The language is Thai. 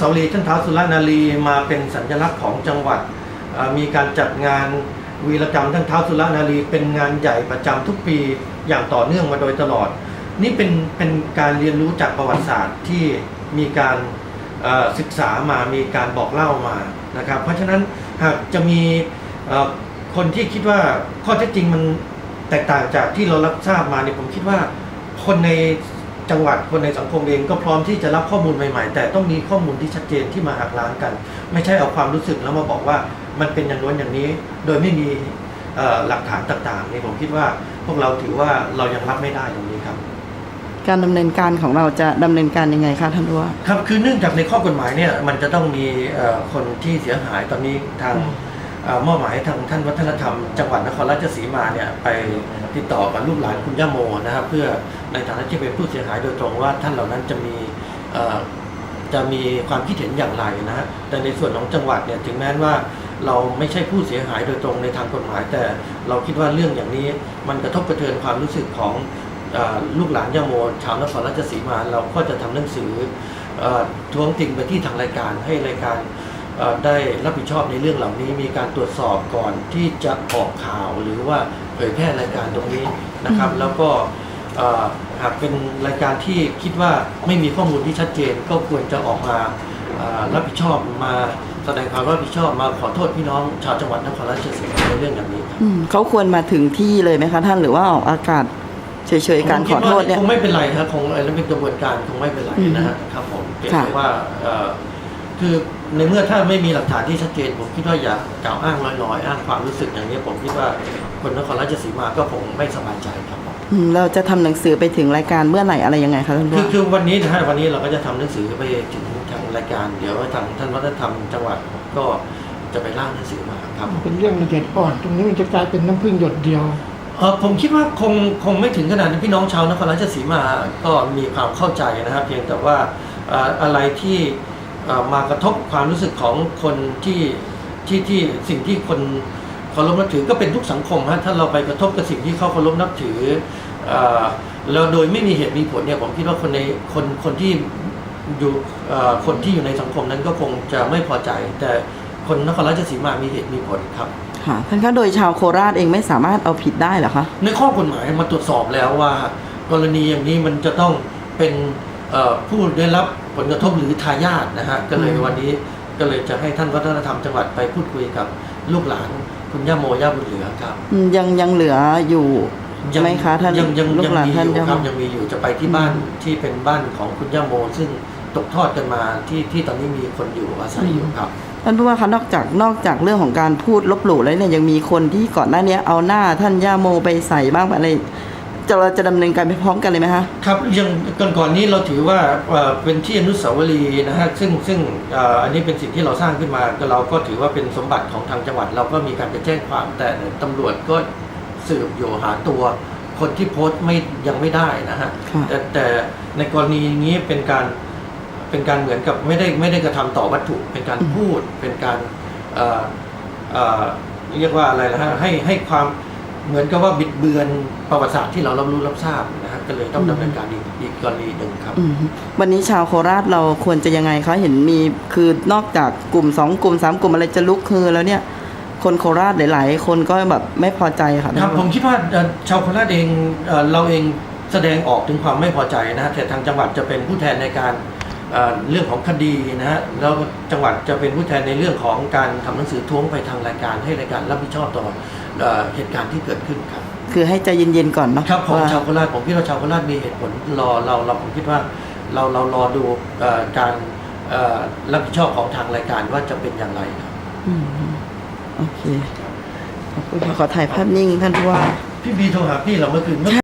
สาวรีย์ท่านท้าวสุรนารีมาเป็นสัญลักษณ์ของจังหวัด มีการจัดงานวีรกรรมท่านท้าวสุรนารีเป็นงานใหญ่ประจำทุกปีอย่างต่อเนื่องมาโดยตลอด นี่เป็นเป็นการเรียนรู้จากประวัติศาสตร์ที่มีการศึกษามามีการบอกเล่ามานะครับ เพราะฉะนั้นหากจะมีคนที่คิดว่าข้อเท็จจริงมันแตกต่างจากที่เรารับทราบมาเนี่ยผมคิดว่าคนใน จังหวัดคนในสังคมเองก็พร้อมที่จะรับข้อมูลใหม่ๆ แต่ต้องมีข้อมูลที่ชัดเจนที่มาหักล้างกัน ไม่ใช่เอาความรู้สึกแล้วมาบอกว่ามันเป็นอย่างโน้นอย่างนี้ โดยไม่มีเอ่อหลักฐานต่างๆนี่ผมคิดว่าพวกเราถือว่าเรายังรับไม่ได้ตรงนี้ครับ การดำเนินการของเราจะดำเนินการยังไงคะท่านผู้ว่าครับคือเนื่องจากในข้อกฎหมายเนี่ยมันจะต้องมีเอ่อคนที่เสียหายตอนนี้ทางเอ่อ มอบหมายให้ทางท่านวัฒนธรรมจังหวัดนครราชสีมาเนี่ยไปติดต่อกับลูกหลานคุณย่าโมนะครับ เพื่อในฐานะที่เป็นผู้เสียหายโดยตรงว่าท่านเหล่านั้นจะมีเอ่อจะมีความคิดเห็นอย่างไรนะฮะแต่ในส่วนของจังหวัดเนี่ยถึงแม้ว่าเราไม่ใช่ผู้เสียหายโดยตรงในทางกฎหมาย แต่เราคิดว่าเรื่องอย่างนี้มันกระทบกระเทือนความรู้สึกของเอ่อลูกหลานย่าโมชาวนครราชสีมา เราก็จะทำหนังสือเอ่อท้วงติงไปที่ทางรายการให้รายการ ได้รับผิดชอบในเรื่องเหล่านี้มีการตรวจสอบก่อนที่จะออกข่าวหรือว่าเผยแพร่รายการตรงนี้นะครับ แล้วก็เอ่อหากเป็นรายการที่คิดว่าไม่มีข้อมูลที่ชัดเจน ก็ควรจะออกมาเอ่อรับผิดชอบมาแสดงความรับผิดชอบมาขอโทษพี่น้องชาวจังหวัดนครราชสีมาในเรื่องอย่างนี้ครับอืมเขาควรมาถึงที่เลยไหมคะท่านหรือว่าออกอากาศเฉยๆการขอโทษเนี่ยคงไม่เป็นไรครับคงอะไรนั้นเป็นกระบวนการคงไม่เป็นไรนะฮะครับผมเพียงค่ะแต่ว่าเอ่อ คือในเมื่อถ้าไม่มีหลักฐานที่ชัดเจน ผมคิดว่าอย่ากล่าวอ้างลอยๆ อ้างความรู้สึกอย่างนี้ผมคิดว่าคนนครราชสีมาก็คงไม่สบายใจครับผมอืมเราจะทำหนังสือไปถึงรายการเมื่อไหร่อะไรยังไงคะท่านผู้คือว่าคือวันนี้นะฮะวันนี้เราก็จะทำหนังสือไปถึงทางรายการ เดี๋ยวทางท่านวัฒนธรรมจังหวัดก็จะไปร่างหนังสือมาครับผมเป็นเรื่องละเอียดอ่อน ตรงนี้มันจะกลายเป็นน้ำพึ่งหยดเดียว เออผมคิดว่าคงคงไม่ถึงขนาดนั้นพี่น้องชาวนครราชสีมาก็มีความเข้าใจนะครับเพียงแต่ว่าเอ่ออะไรที่เอ่อ มากระทบความรู้สึกของคนที่ที่ที่สิ่งที่คนเคารพนับถือก็เป็นทุกสังคมฮะถ้าเราไปกระทบกับสิ่งที่เขาเคารพนับถือเอ่อแล้วโดยไม่มีเหตุมีผลเนี่ยผมคิดว่าคนในคนคนที่อยู่เอ่อคนที่อยู่ในสังคมนั้นก็คงจะไม่พอใจ แต่คนนครราชสีมามีเหตุมีผลครับค่ะท่านคะโดยชาวโคราชเองไม่สามารถเอาผิดได้เหรอคะในข้อกฎหมายมาตรวจสอบแล้วว่า กรณีอย่างนี้มันจะต้องเป็นเอ่อผู้ได้รับ ผลกระทบหรือทายาทนะฮะก็เลยอืมวันนี้ก็เลยจะให้ท่านวัฒนธรรมจังหวัดไปพูดคุยกับลูกหลานคุณย่าโมย่าบุญเหลือครับอืมยังยังเหลืออยู่ไหมคะท่านยังยังลูยักงหลานมีท่านอยู่ยังครับยังมีอยู่จะไปที่บ้านที่เป็นบ้านของคุณย่าโม ซึ่งตกทอดกันมาที่ที่ตอนนี้มีคนอยู่อาศัยอยู่ครับ ท่านผู้ว่าคะนอกจากนอกจากเรื่องของการพูดลบหลู่แล้วเนี่ยยังมีคนที่ก่อนหน้านี้เอาหน้าท่านย่าโมไปใส่บ้างอะไร จะเราจะดำเนินการไปพร้อมกันเลยไหมคะ ครับยังก่อนก่อนๆนี้เราถือว่าเอ่อเป็นที่อนุสาวรีย์นะฮะซึ่งซึ่งเอ่ออันนี้เป็นสิ่งที่เราสร้างขึ้นมาก็เราก็ถือว่าเป็นสมบัติของทางจังหวัด เราก็มีการไปแจ้งความแต่ตำรวจก็สืบอยู่หาตัว คนที่โพสต์ไม่ยังไม่ได้นะฮะค่ะ แต่แต่ในกรณีนี้เป็นการเป็นการเหมือนกับไม่ได้ไม่ได้กระทำต่อวัตถุ เป็นการพูดเป็นการเอ่อเอ่อเรียกว่าอะไรนะฮะให้ให้ความ เหมือนกับว่าบิดเบือนประวัติศาสตร์ที่เรารับรู้รับทราบนะฮะก็เลยต้องดำเนินการอีกอีกกรณีหนึ่งครับ อืมวันนี้ชาวโคราชเราควรจะยังไงคะเห็นมีคือนอกจากกลุ่มสองกลุ่มสามกลุ่มอะไรจะลุกคือ แล้วเนี่ย คนโคราชหลาย ๆ คนก็แบบไม่พอใจค่ะครับผมคิดว่าเอ่อชาวโคราชเองเอ่อเราเองแสดงออกถึงความไม่พอใจนะฮะแต่ทางจังหวัดจะเป็นผู้แทนในการ เอ่อเรื่องของคดีนะฮะแล้วจังหวัดจะเป็นผู้แทนในเรื่องของการทำหนังสือท้วงไปทางรายการให้รายการรับผิดชอบต่อเอ่อเหตุการณ์ที่เกิดขึ้นครับ คือให้ใจเย็นๆก่อนเนาะครับผมว่าชาวโคราชผมคิดว่าชาวโคราชมีเหตุผลรอเราเราผมคิดว่าเราเรารอดูเอ่อการเอ่อรับผิดชอบของทางรายการว่าจะเป็นอย่างไรครับอืมโอเคขอบคุณค่ะขอถ่ายภาพนิ่งท่านผู้ว่าพี่บีโทรหาพี่เราเมื่อคืน